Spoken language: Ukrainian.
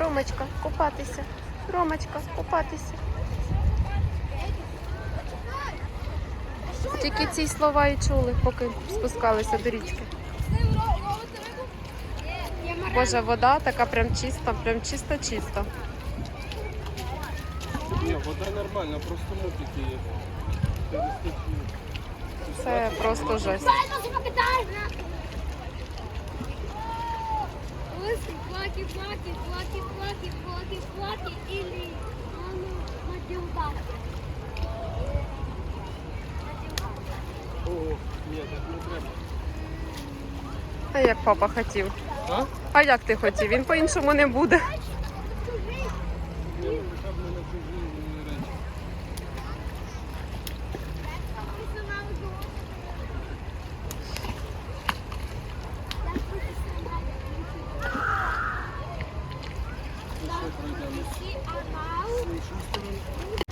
Ромочка, купатися. Ромочка, купатися. Тільки ці слова і чули, поки спускалися до річки. Боже, вода така прям чиста, прям чисто-чисто. Ні, вода нормальна, просто мутики є. Це просто жесть. Плаки, плаки, плаки, плаки, плаки, плаки или Матилда. О, ні, так не треба. А як папа хотів. А? А як ти хотів? Він по-іншому не буде. Я ну не на чужі речі. Що пройдемо? В іншу сторону?